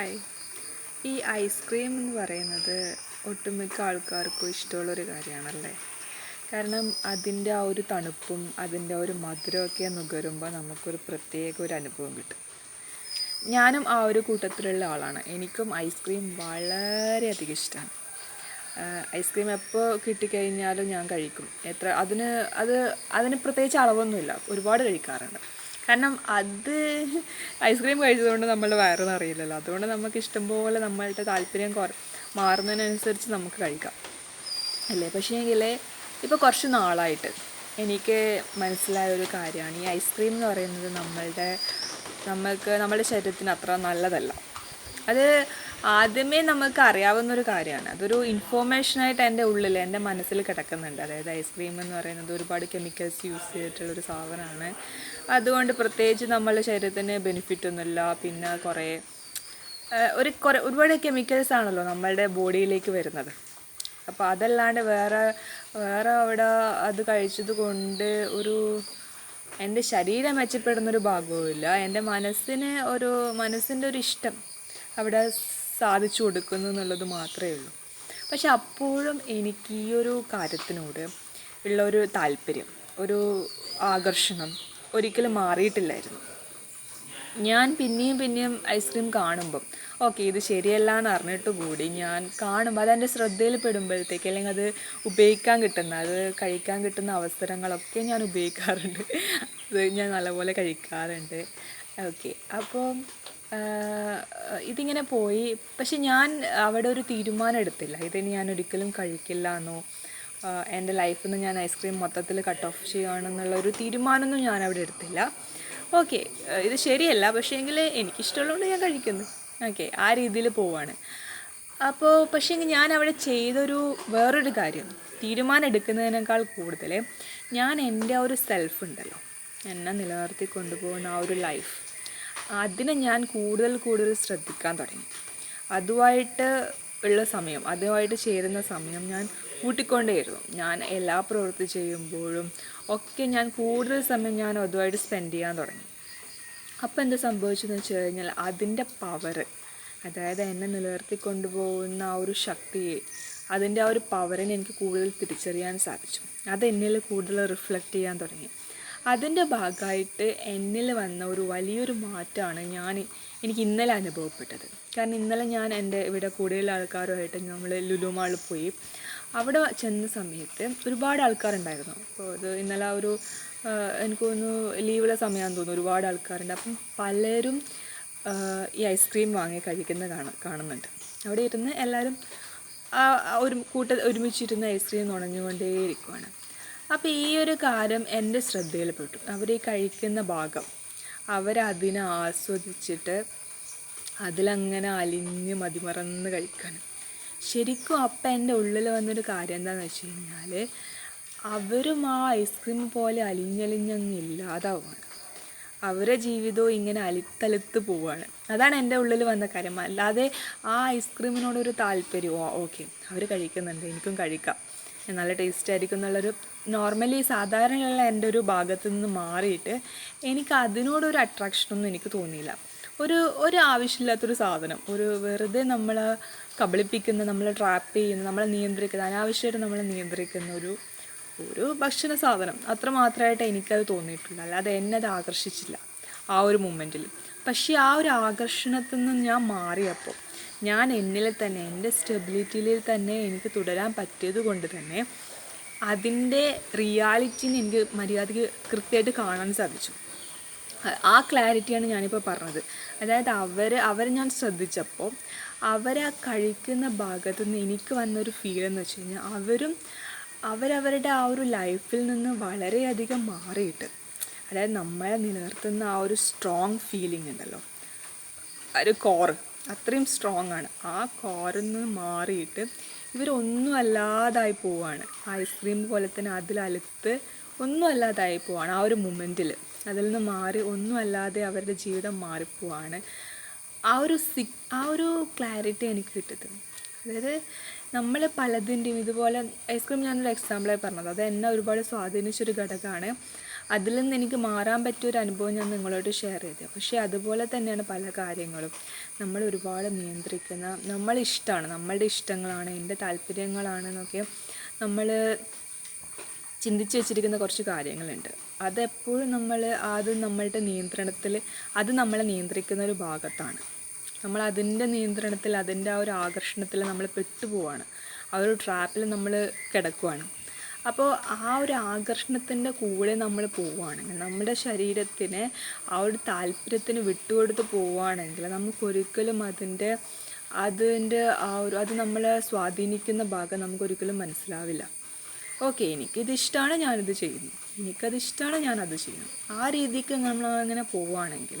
Hi ഈ ice cream എന്ന് പറയുന്നത് ഒട്ടുമിക്ക ആൾക്കാർക്കും ഇഷ്ടമുള്ളൊരു കാര്യമാണല്ലേ? കാരണം അതിന്റെ ആ ഒരു തണുപ്പും അതിന്റെ ഒരു മധുരമൊക്കെ നുകരുമ്പോൾ നമുക്കൊരു പ്രത്യേക ഒരു അനുഭവം കിട്ടും. ഞാനും ആ ഒരു കൂട്ടത്തിലുള്ള ആളാണ്. എനിക്കും ഐസ്ക്രീം വളരെയധികം ഇഷ്ടമാണ്. ഐസ്ക്രീം എപ്പോൾ കിട്ടിക്കഴിഞ്ഞാലും ഞാൻ കഴിക്കും. എത്ര അതിന് അത് അതിന് പ്രത്യേകിച്ച് അളവൊന്നുമില്ല. ഒരുപാട് കഴിക്കാറുണ്ട്. കാരണം അത് ഐസ്ക്രീം കഴിച്ചതുകൊണ്ട് നമ്മളുടെ വയറ് നിറയില്ലല്ലോ. അതുകൊണ്ട് നമുക്ക് ഇഷ്ടംപോലെ നമ്മളുടെ താല്പര്യം കുറ മാറുന്നതിനനുസരിച്ച് നമുക്ക് കഴിക്കാം. അല്ലേ? പക്ഷേ എങ്കിൽ ഇപ്പോൾ കുറച്ച് നാളായിട്ട് എനിക്ക് മനസ്സിലായ ഒരു കാര്യമാണ്. ഈ ഐസ്ക്രീം എന്ന് പറയുന്നത് നമ്മളുടെ നമ്മൾക്ക് നമ്മുടെ ശരീരത്തിന് അത്ര നല്ലതല്ല. അത് ആദ്യമേ നമുക്ക് അറിയാവുന്ന ഒരു കാര്യമാണ്. അതൊരു ഇൻഫോർമേഷനായിട്ട് എന്റെ ഉള്ളിൽ എന്റെ മനസ്സിൽ കിടക്കുന്നുണ്ട്. അതായത് ഐസ്ക്രീം എന്ന് പറയുന്നത് ഒരുപാട് കെമിക്കൽസ് യൂസ് ചെയ്തിട്ടുള്ള ഒരു സാധനമാണ് അതുകൊണ്ട് പ്രത്യേകിച്ച് നമ്മളുടെ ശരീരത്തിന് ബെനിഫിറ്റ് ഒന്നുമില്ല. പിന്നെ കുറേ ഒരു കുറേ ഒരുപാട് കെമിക്കൽസ് ആണല്ലോ നമ്മളുടെ ബോഡിയിലേക്ക് വരുന്നത്. അപ്പോൾ അതല്ലാണ്ട് വേറെ വേറെ അവിടെ അത് കഴിച്ചത് കൊണ്ട് ഒരു എന്റെ ശരീരം മെച്ചപ്പെടുന്നൊരു ഭാഗവുമില്ല. എന്റെ മനസ്സിന് ഒരു മനസ്സിന്റെ ഒരു ഇഷ്ടം. അവിടെ സാധിച്ചു കൊടുക്കുന്നു എന്നുള്ളത് മാത്രമേ ഉള്ളൂ. പക്ഷെ അപ്പോഴും എനിക്ക് ഈ ഒരു കാര്യത്തിനോട് ഉള്ള ഒരു താല്പര്യം ഒരു ആകർഷണം ഒരിക്കലും മാറിയിട്ടില്ലായിരുന്നു. ഞാൻ പിന്നെയും പിന്നെയും ഐസ്ക്രീം കാണുമ്പം ഓക്കെ ഇത് ശരിയല്ല എന്ന് അറിഞ്ഞിട്ട് കൂടി ഞാൻ കാണുമ്പോൾ അതെന്റെ ശ്രദ്ധയിൽ പെടുമ്പോഴത്തേക്ക് അല്ലെങ്കിൽ അത് ഉപയോഗിക്കാൻ കിട്ടുന്ന അത് കഴിക്കാൻ കിട്ടുന്ന അവസരങ്ങളൊക്കെ ഞാൻ ഉപയോഗിക്കാറുണ്ട്. അത് ഞാൻ നല്ലപോലെ കഴിക്കാറുണ്ട്. ഓക്കെ അപ്പോൾ ഇതിങ്ങനെ പോയി. പക്ഷെ ഞാൻ അവിടെ ഒരു തീരുമാനം എടുത്തില്ല. ഇതിന് ഞാൻ ഒരിക്കലും കഴിക്കില്ല എന്നോ എന്റെ ലൈഫിൽ നിന്ന് ഞാൻ ഐസ്ക്രീം മൊത്തത്തിൽ കട്ട് ഓഫ് ചെയ്യുകയാണെന്നുള്ള ഒരു തീരുമാനമൊന്നും ഞാൻ അവിടെ എടുത്തില്ല. ഓക്കെ ഇത് ശരിയല്ല. പക്ഷേ എങ്കിൽ എനിക്കിഷ്ടമുള്ളതുകൊണ്ട് ഞാൻ കഴിക്കുന്നു. ഓക്കെ ആ രീതിയിൽ പോവാണ്. അപ്പോൾ പക്ഷേ ഞാൻ അവിടെ ചെയ്തൊരു വേറൊരു കാര്യം. തീരുമാനം എടുക്കുന്നതിനേക്കാൾ കൂടുതൽ ഞാൻ എന്റെ ആ ഒരു സെൽഫ് ഉണ്ടല്ലോ. എന്നെ നിലനിർത്തി കൊണ്ടുപോകുന്ന ആ ഒരു ലൈഫ് അതിനെ ഞാൻ കൂടുതൽ കൂടുതൽ ശ്രദ്ധിക്കാൻ തുടങ്ങി. അതുമായിട്ട് ഉള്ള സമയം അതുമായിട്ട് ചേരുന്ന സമയം ഞാൻ കൂട്ടിക്കൊണ്ടേയിരുന്നു ഞാൻ എല്ലാ പ്രവൃത്തി ചെയ്യുമ്പോഴും ഒക്കെ ഞാൻ കൂടുതൽ സമയം ഞാൻ അതുമായിട്ട് സ്പെൻഡ് ചെയ്യാൻ തുടങ്ങി. അപ്പോൾ എന്ത് സംഭവിച്ചതെന്ന് വെച്ച് കഴിഞ്ഞാൽ അതിന്റെ പവർ അതായത് എന്നെ നിലനിർത്തിക്കൊണ്ടുപോകുന്ന ആ ഒരു ശക്തിയെ അതിന്റെ ആ ഒരു പവറിനെ എനിക്ക് കൂടുതൽ തിരിച്ചറിയാൻ സാധിച്ചു. അത് എന്നിൽ കൂടുതൽ റിഫ്ലക്റ്റ് ചെയ്യാൻ തുടങ്ങി. അതിന്റെ ഭാഗമായിട്ട് എന്നിൽ വന്ന ഒരു വലിയൊരു മാറ്റമാണ് ഞാൻ എനിക്ക് ഇന്നലെ അനുഭവപ്പെട്ടത്. കാരണം ഇന്നലെ ഞാൻ എന്റെ ഇവിടെ കൂടുതൽ ആൾക്കാരുമായിട്ട് നമ്മൾ ലുലുമാൾ പോയി. അവിടെ ചെന്ന സമയത്ത് ഒരുപാട് ആൾക്കാരുണ്ടായിരുന്നു. അപ്പോൾ അത് ഇന്നലെ ഒരു എനിക്ക് തോന്നുന്നു ലീവുള്ള സമയമാണെന്ന് തോന്നുന്നു ഒരുപാട് ആൾക്കാരുണ്ട്. അപ്പം പലരും ഈ ഐസ്ക്രീം വാങ്ങി കഴിക്കുന്ന കാണ കാണുന്നുണ്ട്. അവിടെ ഇരുന്ന് എല്ലാവരും ഒരു കൂട്ട ഒരുമിച്ചിരുന്ന് ഐസ്ക്രീം നുണഞ്ഞുകൊണ്ടേയിരിക്കുവാണ്. അപ്പോൾ ഈ ഒരു കാര്യം എന്റെ ശ്രദ്ധയിൽപ്പെട്ടു. അവർ ഈ കഴിക്കുന്ന ഭാഗം അവരതിനെ ആസ്വദിച്ചിട്ട് അതിലങ്ങനെ അലിഞ്ഞ് മതിമറന്ന് കഴിക്കണം ശരിക്കും അപ്പം എന്റെ ഉള്ളിൽ വന്നൊരു കാര്യം എന്താണെന്ന് വെച്ച് കഴിഞ്ഞാൽ അവരും ആ ഐസ്ക്രീം പോലെ അലിഞ്ഞലിഞ്ഞങ്ങ് ഇല്ലാതാവുകയാണ് അവരുടെ ജീവിതവും ഇങ്ങനെ അലിത്തലുത്ത് പോവുകയാണ് അതാണ് എന്റെ ഉള്ളിൽ വന്ന കാര്യം. അല്ലാതെ ആ ഐസ്ക്രീമിനോടൊരു താല്പര്യമോ? ഓക്കെ. അവർ കഴിക്കുന്നുണ്ട്. എനിക്കും കഴിക്കാം. നല്ല ടേസ്റ്റ് ആയിരിക്കും എന്നുള്ളൊരു നോർമലി സാധാരണയുള്ള എന്റെ ഒരു ഭാഗത്തു നിന്ന് മാറിയിട്ട് എനിക്ക് അതിനോടൊരു അട്രാക്ഷനൊന്നും എനിക്ക് തോന്നിയില്ല. ഒരു ഒരു ആവശ്യമില്ലാത്തൊരു സാധനം. ഒരു വെറുതെ നമ്മൾ കബളിപ്പിക്കുന്ന നമ്മൾ ട്രാപ്പ് ചെയ്യുന്ന നമ്മൾ നിയന്ത്രിക്കുന്ന അനാവശ്യമായിട്ട് നമ്മളെ നിയന്ത്രിക്കുന്ന ഒരു ഒരു ഭക്ഷണ സാധനം. അത്ര മാത്രമായിട്ട് എനിക്കത് തോന്നിയിട്ടില്ല. അല്ലാതെ എന്നെ അത് ആകർഷിച്ചില്ല ആ ഒരു മൊമെന്റിൽ പക്ഷേ ആ ഒരു ആകർഷണത്തിൽ നിന്ന് ഞാൻ മാറിയപ്പോൾ ഞാൻ എന്നിൽ തന്നെ എന്റെ സ്റ്റെബിലിറ്റിയിൽ തന്നെ എനിക്ക് തുടരാൻ പറ്റിയത് കൊണ്ട് തന്നെ അതിന്റെ റിയാലിറ്റിനെ എനിക്ക് മര്യാദയ്ക്ക് കൃത്യമായിട്ട് കാണാൻ സാധിച്ചു. ആ ക്ലാരിറ്റിയാണ് ഞാനിപ്പോൾ പറഞ്ഞത്. അതായത് അവർ അവരെ ഞാൻ ശ്രദ്ധിച്ചപ്പോൾ അവരെ കഴിക്കുന്ന ഭാഗത്തു നിന്ന് എനിക്ക് വന്നൊരു ഫീൽ എന്ന് വെച്ച് കഴിഞ്ഞാൽ അവരും അവരവരുടെ ആ ഒരു ലൈഫിൽ നിന്ന് വളരെയധികം മാറിയിട്ട് അതായത് നമ്മളെ നിലനിർത്തുന്ന ആ ഒരു സ്ട്രോങ് ഫീലിംഗ് ഉണ്ടല്ലോ. ഒരു കോറ് അത്രയും സ്ട്രോങ് ആണ്. ആ കോരന്ന് മാറിയിട്ട് ഇവരൊന്നും അല്ലാതായി പോവാണ്. ഐസ്ക്രീം പോലെ തന്നെ അതിലലുത്ത് ഒന്നും അല്ലാതായി പോവാണ്. ആ ഒരു മൊമെന്റിൽ അതിൽ നിന്ന് മാറി ഒന്നും അല്ലാതെ അവരുടെ ജീവിതം മാറിപ്പോവാണ്. ആ ഒരു സി ആ ഒരു ക്ലാരിറ്റി എനിക്ക് കിട്ടത് അതായത് നമ്മൾ പലതിന്റെയും ഇതുപോലെ ഐസ്ക്രീം ഞാനൊരു എക്സാമ്പിളായി പറഞ്ഞത്. അത് എന്നെ ഒരുപാട് സ്വാധീനിച്ചൊരു ഘടകമാണ്. അതിൽ നിന്ന് എനിക്ക് മാറാൻ പറ്റിയ ഒരു അനുഭവം ഞാൻ നിങ്ങളോട് ഷെയർ ചെയ്തത് പക്ഷേ അതുപോലെ തന്നെയാണ് പല കാര്യങ്ങളും. നമ്മൾ ഒരുപാട് നിയന്ത്രിക്കുന്ന നമ്മളിഷ്ടമാണ് നമ്മളുടെ ഇഷ്ടങ്ങളാണ് എന്റെ താല്പര്യങ്ങളാണെന്നൊക്കെ നമ്മൾ ചിന്തിച്ച് വെച്ചിരിക്കുന്ന കുറച്ച് കാര്യങ്ങളുണ്ട്. അതെപ്പോഴും നമ്മൾ അത് നമ്മളുടെ നിയന്ത്രണത്തിൽ അത് നമ്മളെ നിയന്ത്രിക്കുന്ന ഒരു ഭാഗത്താണ്. നമ്മൾ അതിന്റെ നിയന്ത്രണത്തിൽ അതിന്റെ ആ ഒരു ആകർഷണത്തിൽ നമ്മൾ പെട്ടുപോവാണ്. ആ ഒരു ട്രാപ്പിൽ നമ്മൾ കിടക്കുവാണ്. അപ്പോൾ ആ ഒരു ആകർഷണത്തിന്റെ കൂടെ നമ്മൾ പോവുകയാണെങ്കിൽ നമ്മുടെ ശരീരത്തിന് ആ ഒരു താല്പര്യത്തിന് വിട്ടുകൊടുത്ത് പോവുകയാണെങ്കിൽ നമുക്കൊരിക്കലും അതിന്റെ അതിന്റെ ആ ഒരു അത് നമ്മളെ സ്വാധീനിക്കുന്ന ഭാഗം നമുക്കൊരിക്കലും മനസ്സിലാവില്ല. ഓക്കെ എനിക്കിതിഷ്ടമാണ് ഞാനിത് ചെയ്യുന്നു എനിക്കത് ഇഷ്ടമാണ് ഞാനത് ചെയ്യുന്നു ആ രീതിക്ക് നമ്മൾ അങ്ങനെ പോവുകയാണെങ്കിൽ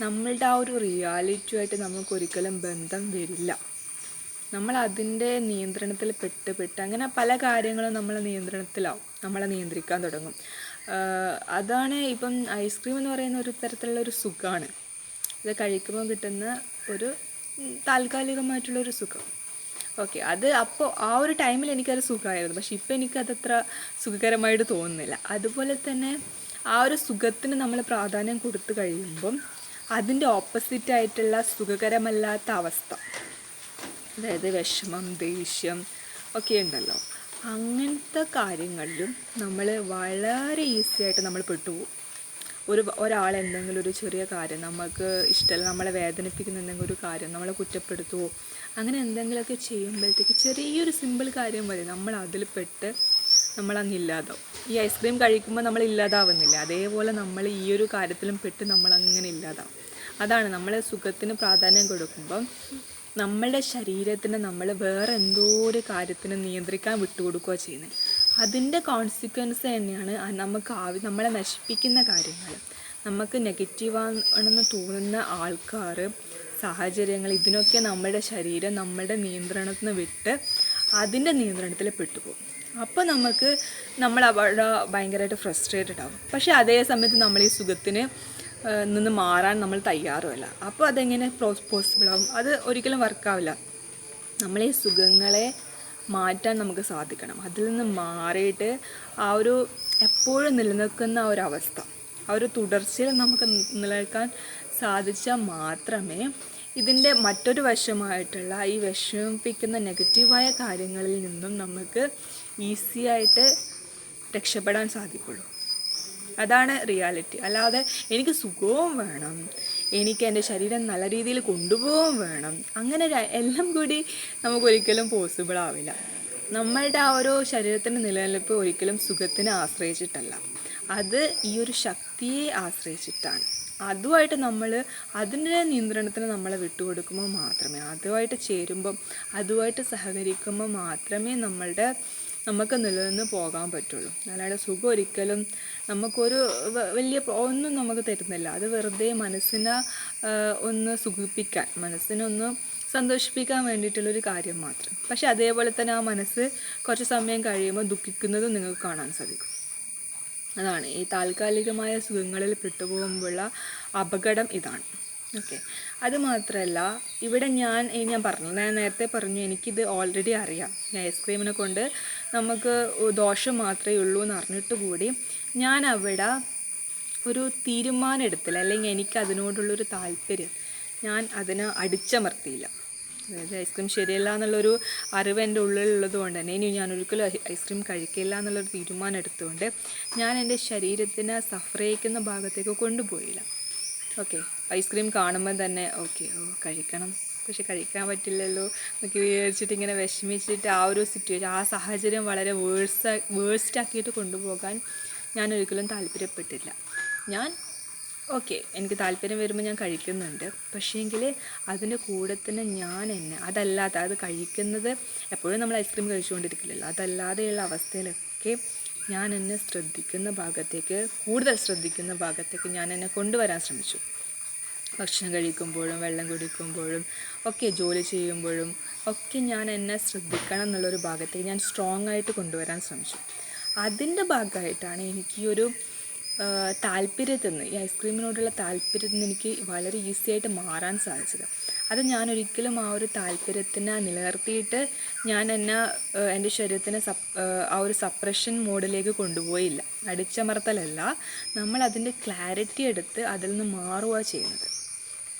നമ്മളുടെ ആ ഒരു റിയാലിറ്റിയുമായിട്ട് നമുക്കൊരിക്കലും ബന്ധം വരില്ല. നമ്മൾ അതിന്റെ നിയന്ത്രണത്തിൽ പെട്ട് പെട്ട് അങ്ങനെ പല കാര്യങ്ങളും നമ്മൾ നിയന്ത്രണത്തിലാവും. നമ്മളെ നിയന്ത്രിക്കാൻ തുടങ്ങും. അതാണ് ഇപ്പം ഐസ്ക്രീം എന്ന് പറയുന്ന ഒരു തരത്തിലുള്ള ഒരു സുഖമാണ് ഇത് കഴിക്കുമ്പോൾ കിട്ടുന്ന ഒരു താൽക്കാലികമായിട്ടുള്ളൊരു സുഖം. ഓക്കെ അത് അപ്പോൾ ആ ഒരു ടൈമിൽ എനിക്കത് സുഖമായിരുന്നു. പക്ഷെ ഇപ്പം എനിക്കതത്ര സുഖകരമായിട്ട് തോന്നുന്നില്ല. അതുപോലെ തന്നെ ആ ഒരു സുഖത്തിന് നമ്മൾ പ്രാധാന്യം കൊടുത്തു കഴിയുമ്പം അതിന്റെ ഓപ്പോസിറ്റായിട്ടുള്ള സുഖകരമല്ലാത്ത അവസ്ഥ. അതായത് വിഷമം ദേഷ്യം ഒക്കെ ഉണ്ടല്ലോ. അങ്ങനത്തെ കാര്യങ്ങളിലും നമ്മൾ വളരെ ഈസി ആയിട്ട് നമ്മൾ പെട്ടുപോകും ഒരു ഒരാൾ എന്തെങ്കിലും ഒരു ചെറിയ കാര്യം നമുക്ക് ഇഷ്ടമല്ല നമ്മളെ വേദനിപ്പിക്കുന്ന എന്തെങ്കിലും ഒരു കാര്യം നമ്മളെ കുറ്റപ്പെടുത്തുമോ അങ്ങനെ എന്തെങ്കിലുമൊക്കെ ചെയ്യുമ്പോഴത്തേക്ക് ചെറിയൊരു സിമ്പിൾ കാര്യം മതി. നമ്മൾ അതിൽ പെട്ട് നമ്മളങ്ങ് ഇല്ലാതാവും. ഈ ഐസ്ക്രീം കഴിക്കുമ്പോൾ നമ്മൾ ഇല്ലാതാവുന്നില്ല. അതേപോലെ നമ്മൾ ഈ ഒരു കാര്യത്തിലും പെട്ട് നമ്മളങ്ങനെ ഇല്ലാതാവും. അതാണ് നമ്മളെ സുഖത്തിന് പ്രാധാന്യം കൊടുക്കുമ്പം നമ്മളുടെ ശരീരത്തിന് നമ്മൾ വേറെ എന്തോ ഒരു കാര്യത്തിന് നിയന്ത്രിക്കാൻ വിട്ടുകൊടുക്കുക ചെയ്യുന്നത് അതിന്റെ കോൺസിക്വൻസ് തന്നെയാണ് നമുക്ക് ആവി നമ്മളെ നശിപ്പിക്കുന്ന കാര്യങ്ങൾ നമുക്ക് നെഗറ്റീവാണെന്ന് തോന്നുന്ന ആൾക്കാർ സാഹചര്യങ്ങൾ ഇതിനൊക്കെ നമ്മുടെ ശരീരം നമ്മുടെ നിയന്ത്രണത്തിൽ നിന്ന് വിട്ട് അതിന്റെ നിയന്ത്രണത്തിൽ പെട്ടുപോകും. അപ്പോൾ നമുക്ക് നമ്മൾ അവിടെ ഭയങ്കരമായിട്ട് ഫ്രസ്ട്രേറ്റഡ് ആവും. പക്ഷേ അതേ സമയത്ത് നമ്മൾ ഈ സുഖത്തിന് നിന്ന് മാറാൻ നമ്മൾ തയ്യാറുമല്ല. അപ്പോൾ അതെങ്ങനെ ആകും അത് ഒരിക്കലും വർക്കാവില്ല നമ്മളീ സുഖങ്ങളെ മാറ്റാൻ നമുക്ക് സാധിക്കണം. അതിൽ നിന്ന് മാറിയിട്ട് ആ ഒരു എപ്പോഴും നിലനിൽക്കുന്ന ഒരു അവസ്ഥ ആ ഒരു തുടർച്ചയിൽ നമുക്ക് നിലനിൽക്കാൻ സാധിച്ചാൽ മാത്രമേ ഇതിന്റെ മറ്റൊരു വശമായിട്ടുള്ള ഈ വിഷമിപ്പിക്കുന്ന നെഗറ്റീവായ കാര്യങ്ങളിൽ നിന്നും നമുക്ക് ഈസിയായിട്ട് രക്ഷപ്പെടാൻ സാധിക്കുള്ളൂ. അതാണ് റിയാലിറ്റി. അല്ലാതെ എനിക്ക് സുഖവും വേണം. എനിക്ക് എന്റെ ശരീരം നല്ല രീതിയിൽ കൊണ്ടുപോകും വേണം. അങ്ങനെ എല്ലാം കൂടി നമുക്കൊരിക്കലും പോസിബിൾ ആവില്ല. നമ്മളുടെ ആ ഒരു ശരീരത്തിന്റെ നിലനിൽപ്പ് ഒരിക്കലും സുഖത്തിനെ ആശ്രയിച്ചിട്ടല്ല. അത് ഈ ഒരു ശക്തിയെ ആശ്രയിച്ചിട്ടാണ്. അതുമായിട്ട് നമ്മൾ അതിന്റെ നിയന്ത്രണത്തിന് നമ്മളെ വിട്ടുകൊടുക്കുമ്പോൾ മാത്രമേ അതുമായിട്ട് ചേരുമ്പം അതുമായിട്ട് സഹകരിക്കുമ്പോൾ മാത്രമേ നമ്മളുടെ നമുക്ക് നിലനിന്ന് പോകാൻ പറ്റുള്ളൂ. അല്ലാതെ സുഖം ഒരിക്കലും നമുക്കൊരു വലിയ ഒന്നും നമുക്ക് തരുന്നില്ല. അത് വെറുതെ മനസ്സിനെ ഒന്ന് സുഖിപ്പിക്കാൻ മനസ്സിനൊന്ന് സന്തോഷിപ്പിക്കാൻ വേണ്ടിയിട്ടുള്ളൊരു കാര്യം മാത്രം. പക്ഷെ അതേപോലെ തന്നെ ആ മനസ്സ് കുറച്ച് സമയം കഴിയുമ്പോൾ ദുഃഖിക്കുന്നതും നിങ്ങൾക്ക് കാണാൻ സാധിക്കും. അതാണ് ഈ താൽക്കാലികമായ സുഖങ്ങളിൽ പെട്ടുപോകുമ്പോഴുള്ള അപകടം ഇതാണ്. ഓക്കെ. അത് മാത്രമല്ല ഇവിടെ ഞാൻ ഞാൻ പറഞ്ഞു ഞാൻ നേരത്തെ പറഞ്ഞു എനിക്കിത് ഓൾറെഡി അറിയാം. ഈ ഐസ്ക്രീമിനെ കൊണ്ട് നമുക്ക് ദോഷം മാത്രമേ ഉള്ളൂ എന്ന് അറിഞ്ഞിട്ട് കൂടി ഞാൻ അവിടെ ഒരു തീരുമാനം എടുത്തില്ല. അല്ലെങ്കിൽ എനിക്ക് അതിനോടുള്ളൊരു താല്പര്യം ഞാൻ അതിനെ അടിച്ചമർത്തിയില്ല. അതായത് ഐസ്ക്രീം ശരിയല്ല എന്നുള്ളൊരു അറിവ് എന്റെ ഉള്ളിലുള്ളത് കൊണ്ട് തന്നെ ഇനി ഞാൻ ഒരിക്കലും ഐസ്ക്രീം കഴിക്കില്ല എന്നുള്ളൊരു തീരുമാനം എടുത്തുകൊണ്ട് ഞാൻ എന്റെ ശരീരത്തിന് സഫർ ചെയ്യിക്കുന്ന ഭാഗത്തേക്ക് കൊണ്ടുപോയില്ല. ഓക്കെ. ഐസ്ക്രീം കാണുമ്പോൾ തന്നെ ഓക്കെ ഓ കഴിക്കണം. പക്ഷെ കഴിക്കാൻ പറ്റില്ലല്ലോ എന്നൊക്കെ വിചാരിച്ചിട്ട് ഇങ്ങനെ വിഷമിച്ചിട്ട് ആ ഒരു സിറ്റുവേഷൻ ആ സാഹചര്യം വളരെ വേഴ്സ് വേഴ്സ്റ്റ് ആക്കിയിട്ട് കൊണ്ടുപോകാൻ ഞാൻ ഒരിക്കലും താല്പര്യപ്പെട്ടില്ല. ഞാൻ ഓക്കെ എനിക്ക് താല്പര്യം വരുമ്പോൾ ഞാൻ കഴിക്കുന്നുണ്ട്. പക്ഷേങ്കിൽ അതിന്റെ കൂടെ തന്നെ ഞാൻ എന്നെ അതല്ലാതെ അത് കഴിക്കുന്നത് എപ്പോഴും നമ്മൾ ഐസ്ക്രീം കഴിച്ചുകൊണ്ടിരിക്കില്ലല്ലോ. അതല്ലാതെയുള്ള അവസ്ഥയിലൊക്കെ ഞാൻ എന്നെ ശ്രദ്ധിക്കുന്ന ഭാഗത്തേക്ക് കൂടുതൽ ശ്രദ്ധിക്കുന്ന ഭാഗത്തേക്ക് ഞാൻ എന്നെ കൊണ്ടുവരാൻ ശ്രമിച്ചു. ഭക്ഷണം കഴിക്കുമ്പോഴും വെള്ളം കുടിക്കുമ്പോഴും ഒക്കെ ജോലി ചെയ്യുമ്പോഴും ഒക്കെ ഞാൻ എന്നെ ശ്രദ്ധിക്കണം എന്നുള്ളൊരു ഭാഗത്തേക്ക് ഞാൻ സ്ട്രോങ് ആയിട്ട് കൊണ്ടുവരാൻ ശ്രമിച്ചു. അതിന്റെ ഭാഗമായിട്ടാണ് എനിക്ക് ഈ ഒരു താല്പര്യത്തിൽ നിന്ന് ഈ ഐസ്ക്രീമിനോടുള്ള താല്പര്യത്തിൽ നിന്ന് എനിക്ക് വളരെ ഈസി ആയിട്ട് മാറാൻ സാധിച്ചത്. അത് ഞാൻ ഒരിക്കലും ആ ഒരു താല്പര്യത്തിനെ നിലനിർത്തിയിട്ട് ഞാൻ എന്നെ എന്റെ ശരീരത്തിനെ സപ് ആ ഒരു സപ്രഷൻ മോഡിലേക്ക് കൊണ്ടുപോയില്ല. അടിച്ചമർത്തലല്ല. നമ്മൾ അതിന്റെ ക്ലാരിറ്റി എടുത്ത് അതിൽ നിന്ന് മാറുക ചെയ്യുന്നത്.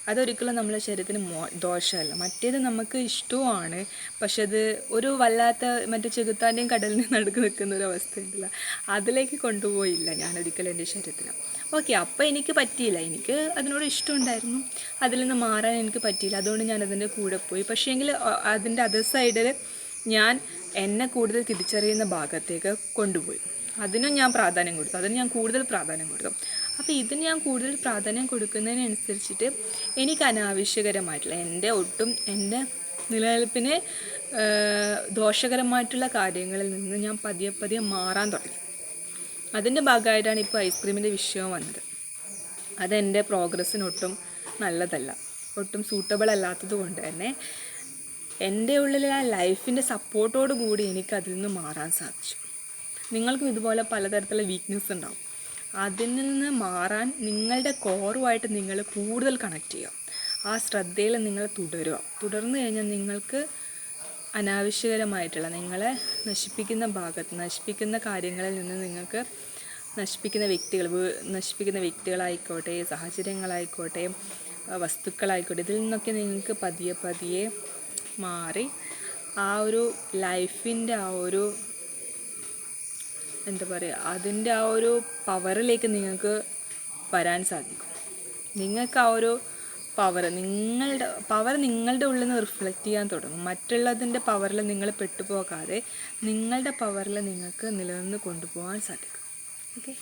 അതൊരിക്കലും നമ്മളെ ശരീരത്തിന് മോ ദോഷമല്ല. മറ്റേത് നമുക്ക് ഇഷ്ടവുമാണ്. പക്ഷെ അത് ഒരു വല്ലാത്ത മറ്റേ ചെകുത്താന്റെയും കടലിന്റെയും നടുക്ക് നിൽക്കുന്ന ഒരു അവസ്ഥയുണ്ടല്ലോ. അതിലേക്ക് കൊണ്ടുപോയില്ല ഞാനൊരിക്കലും എന്റെ ശരീരത്തിന്. ഓക്കെ അപ്പോൾ എനിക്ക് പറ്റിയില്ല. എനിക്ക് അതിനോട് ഇഷ്ടമുണ്ടായിരുന്നു. അതിൽ നിന്ന് മാറാൻ എനിക്ക് പറ്റിയില്ല. അതുകൊണ്ട് ഞാൻ അതിന്റെ കൂടെ പോയി. പക്ഷേ പക്ഷേങ്കിൽ അതിന്റെ അതർ സൈഡിൽ ഞാൻ എന്നെ കൂടുതൽ തിരിച്ചറിയുന്ന ഭാഗത്തേക്ക് കൊണ്ടുപോയി. അതിനും ഞാൻ പ്രാധാന്യം കൊടുത്തു. അതിന് ഞാൻ കൂടുതൽ പ്രാധാന്യം കൊടുത്തു. അപ്പോൾ ഇതിന് ഞാൻ കൂടുതൽ പ്രാധാന്യം കൊടുക്കുന്നതിനനുസരിച്ചിട്ട് എനിക്ക് അനാവശ്യകരമായിട്ടുള്ള എന്റെ ഒട്ടും എന്റെ നിലനിൽപ്പിന് ദോഷകരമായിട്ടുള്ള കാര്യങ്ങളിൽ നിന്ന് ഞാൻ പതിയെ പതിയെ മാറാൻ തുടങ്ങി. അതിന്റെ ഭാഗമായിട്ടാണ് ഇപ്പോൾ ഐസ്ക്രീമിന്റെ വിഷയം വന്നത്. അതെന്റെ പ്രോഗ്രസ്സിനൊട്ടും നല്ലതല്ല. ഒട്ടും സൂട്ടബിൾ അല്ലാത്തത് കൊണ്ട് തന്നെ എന്റെ ഉള്ളിലെ ആ ലൈഫിന്റെ സപ്പോർട്ടോട് കൂടി എനിക്ക് അതിൽ നിന്ന് മാറാൻ സാധിച്ചു. നിങ്ങൾക്കും ഇതുപോലെ പലതരത്തിലുള്ള വീക്ക്നെസ് ഉണ്ടാവും. അതിൽ നിന്ന് മാറാൻ നിങ്ങളുടെ കോറുമായിട്ട് നിങ്ങൾ കൂടുതൽ കണക്ട് ചെയ്യുക. ആ ശ്രദ്ധയിൽ നിങ്ങൾ തുടരുക. തുടർന്നു കഴിഞ്ഞാൽ നിങ്ങൾക്ക് അനാവശ്യകരമായിട്ടുള്ള നിങ്ങളെ നശിപ്പിക്കുന്ന ഭാഗത്ത് നശിപ്പിക്കുന്ന കാര്യങ്ങളിൽ നിന്ന് നിങ്ങൾക്ക് നശിപ്പിക്കുന്ന വ്യക്തികൾ നശിപ്പിക്കുന്ന വ്യക്തികളായിക്കോട്ടെ സാഹചര്യങ്ങളായിക്കോട്ടെ വസ്തുക്കളായിക്കോട്ടെ ഇതിൽ നിന്നൊക്കെ നിങ്ങൾക്ക് പതിയെ പതിയെ മാറി ആ ഒരു ലൈഫിന്റെ ആ ഒരു എന്താ പറയുക അതിന്റെ ആ ഒരു പവറിലേക്ക് നിങ്ങൾക്ക് വരാൻ സാധിക്കും. നിങ്ങൾക്ക് ആ ഒരു പവർ നിങ്ങളുടെ പവർ നിങ്ങളുടെ ഉള്ളിൽ നിന്ന് റിഫ്ലക്റ്റ് ചെയ്യാൻ തുടങ്ങും. മറ്റുള്ളതിന്റെ പവറിൽ നിങ്ങൾ പെട്ടുപോകാതെ നിങ്ങളുടെ പവറിൽ നിങ്ങൾക്ക് നിലനിന്ന് കൊണ്ടുപോകാൻ സാധിക്കും. ഓക്കെ